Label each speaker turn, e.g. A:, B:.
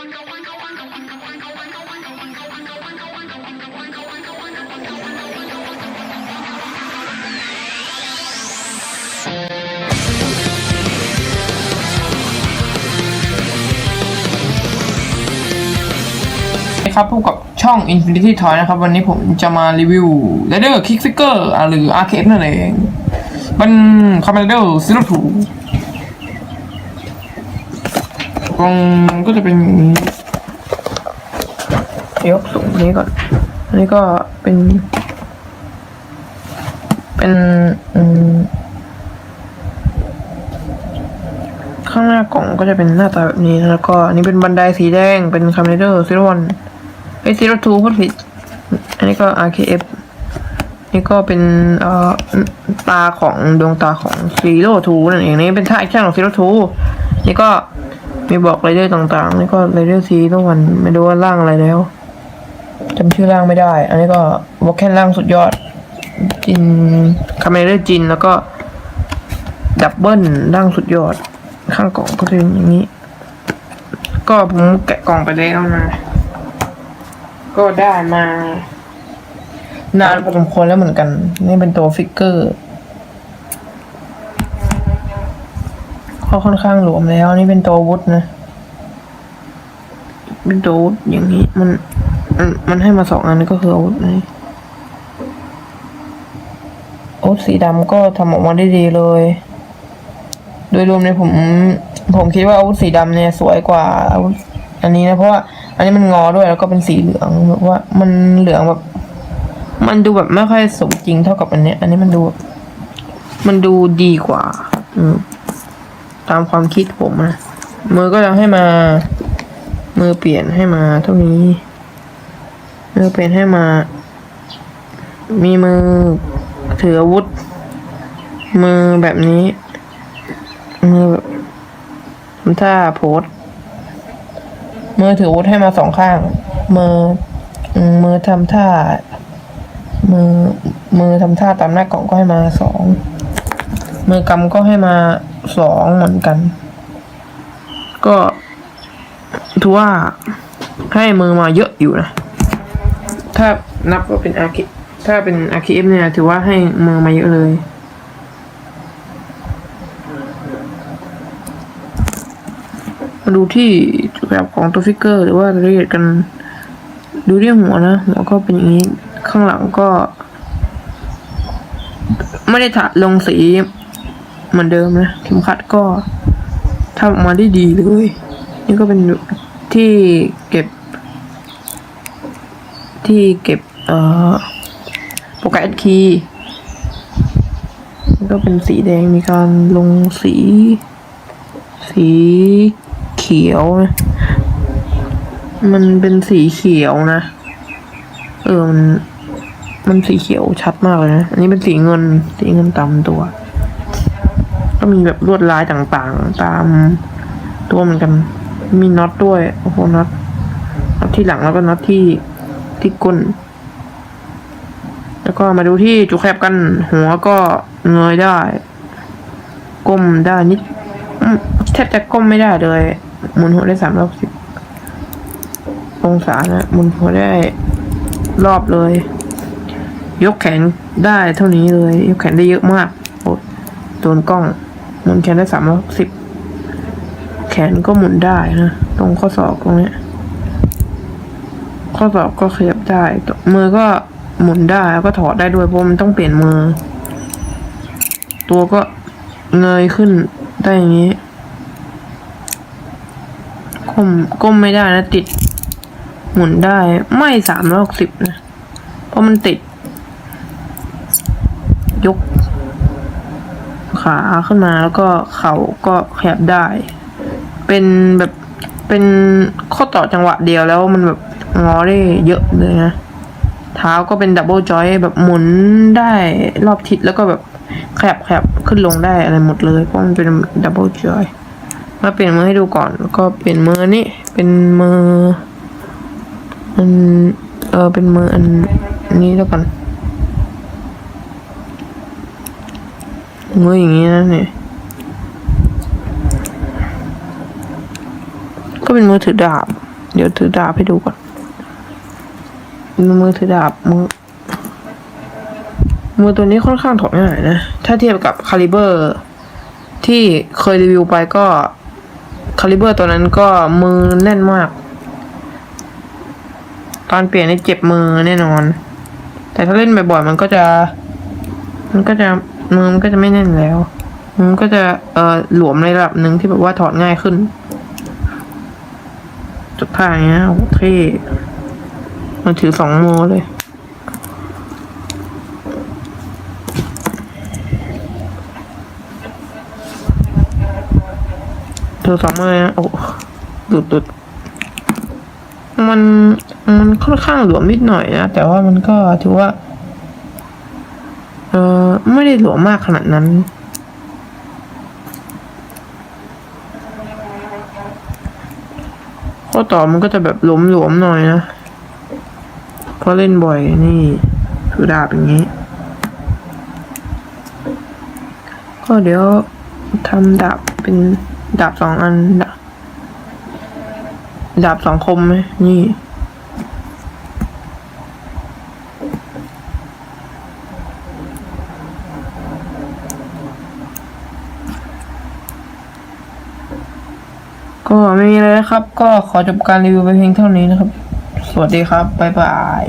A: ครับพบกับช่อง Infinity Toy นะครับ วันนี้ผมจะมารีวิว r a d e r Kick Figure หรือ Arcade นั่นเอง เป็นคอม m ม n d e r Zero Two กล่องก็จะเป็นอย่างนี้ยกสูงนี้ก่อน อันนี้ก็เป็น เป็นข้างหน้ากล่องก็จะเป็นหน้าตาแบบนี้ แล้วก็อันนี้เป็นบันไดสีแดง เป็นคา m มเดอร์ซีรวันไอซีโรทูพูดผิด อันนี้ก็ RKF นี่ก็เป็นเอ่อตาของดวงตาของซีโรทูนั่นเองนี่เป็นท่าแอคชั่นของซีโรทูนี่ก็ มีบอกไรเดอร์ต่างๆนี่ก็ไรเดอร์ซีโรวันไม่รู้ว่าร่างอะไรแล้วจำชื่อร่างไม่ได้ อันนี้ก็วอลแคนร่างสุดยอด จินคาเมเดอร์จินแล้วก็ดับเบิลร่างสุดยอด ข้างกล่องก็จะเป็นอย่างนี้ ก็ผมแกะกล่องไปแล้วนะก็ได้มานานพอสมควรแล้วเหมือนกัน นี่เป็นตัวฟิกเกอร์ ก็ค่อนข้างหลวมแล้ว นี่เป็นตัววุฒนะ เป็นตัววุฒอย่างนี้มันมันมันให้มาสองอันก็คืออาวุธนี่อาวุธสีดำก็ทำออกมาได้ดีเลย โดยรวมเนี่ยผม ผมคิดว่าอาวุธสีดำเนี่ยสวยกว่าอาวุธอันนี้นะเพราะว่าอันนี้มันงอด้วยแล้วก็เป็นสีเหลืองแบบว่ามันเหลืองแบบ มันดูแบบไม่ค่อยสมจริงเท่ากับอันเนี้ย อันนี้มันดู มันดูดีกว่า อืม ตามความคิดผมนะมือก็จะให้มา มือเปลี่ยนให้มาเท่านี้ มือเปลี่ยนให้มา มีมือถืออาวุธ มือแบบนี้ มือแบบทำท่าโพสมือถืออาวุธให้มาสองข้าง มือมมือทำท่า มือ มือทำท่าตามหน้ากล่องก็ให้มาสอง มือกำก็ให้มา สองเหมือนกัน ก็ถือว่าให้มือมาเยอะอยู่นะ ถ้านับว่าเป็นอาคิถ้าเป็นอาคิเอฟเนี่ย ถือว่าให้มือมาเยอะเลยมาดูที่แบบของตัวฟิกเกอร์ หรือว่ารายละเอียดกันดูที่หัวนะ หัวก็เป็นอย่างนี้ ข้างหลังก็ ไม่ได้ถะลงสี เหมือนเดิมนะเข็มขัดก็ทำออกมาได้ดีเลย นี่ก็เป็นที่เก็บ ที่เก็บเอ่อโปรแกรมคีย์ก็เป็นสีแดงมีการลงสี สีเขียว มันเป็นสีเขียวนะ เออมันมันสีเขียวชัดมากเลยนะ อันนี้เป็นสีเงิน สีเงินตามตัว มีแบบลวดลายต่างๆ ตามตัวเหมือนกัน มีน็อตด้วย โอ้โห น็อตน็อตที่หลังแล้วก็น็อตที่ที่ก้น แล้วก็มาดูที่จุกแคบกัน หัวก็เงยได้ ก้มได้นิดแทบจะก้มไม่ได้เลย หมุนหัวได้สามรอบสิบองศานะหมุนหัวได้รอบเลย ยกแขนได้เท่านี้เลย ยกแขนได้เยอะมากโอ้โดนกล้อง มุนแขนได้สามร้อยสิบแขนก็หมุนได้นะตรงข้อศอกตรงเนี้ย ข้อศอกก็ขยับได้ มือก็หมุนได้แล้วก็ถอดได้ด้วยเพราะมันต้องเปลี่ยนมือ ตัวก็เงยขึ้นได้อย่างนี้ก้มก้มไม่ได้นะติด หมุนได้ไม่สามร้อยสิบนะ เพราะมันติด ยก ขาขึ้นมาแล้วก็เข่าก็ขยับได้ เป็นแบบเป็นข้อต่อจังหวะเดียวแล้วมันแบบงอได้เยอะเลยนะเท้าก็เป็นดับเบิลจอยแบบหมุนได้รอบทิศแล้วก็แบบขยับขยับขึ้นลงได้อะไรหมดเลยเพราะมันเป็นดับเบิลจอยมาเปลี่ยนมือให้ดูก่อนแล้วก็เปลี่ยนมือนี่เป็นมืออันเออเป็นมืออันนี้แล้วกัน มืออย่างนี้นะเนี่ยก็เป็นมือถือดาบ เดี๋ยวถือดาบให้ดูก่อน มือถือดาบมือมือตัวนี้ค่อนข้างถอดง่ายนะ ถ้าเทียบกับคาลิเบอร์ที่เคยรีวิวไปก็คาลิเบอร์ตัวนั้นก็มือแน่นมาก ตอนเปลี่ยนนี่เจ็บมือแน่นอน แต่ถ้าเล่นบ่อยๆมันก็จะ มันก็จะ มือมันก็จะไม่แน่นแล้ว มันก็จะเอ่อหลวมในระดับหนึ่งที่แบบว่าถอดง่ายขึ้น จุดท่าอย่างเงี้ยโอ้เท่มันถือสองมือเลยเธอสองมือนะโอ้ดุดดุดมันมันค่อนข้างหลวมนิดหน่อยนะ แต่ว่ามันก็ถือว่า เออไม่ได้หลวมมากขนาดนั้น ข้อต่อมันก็จะแบบหลวมๆหน่อยนะเพราะเล่นบ่อยนี่ถือดาบอย่างนี้ ก็เดี๋ยวทำดาบเป็นดาบสองอัน ดาบดาบสองคมไหมนี่ ก็ไม่มีอะไรแล้วครับ ก็ขอจบการรีวิวไปเพียงเท่านี้นะครับ สวัสดีครับ บ๊ายบาย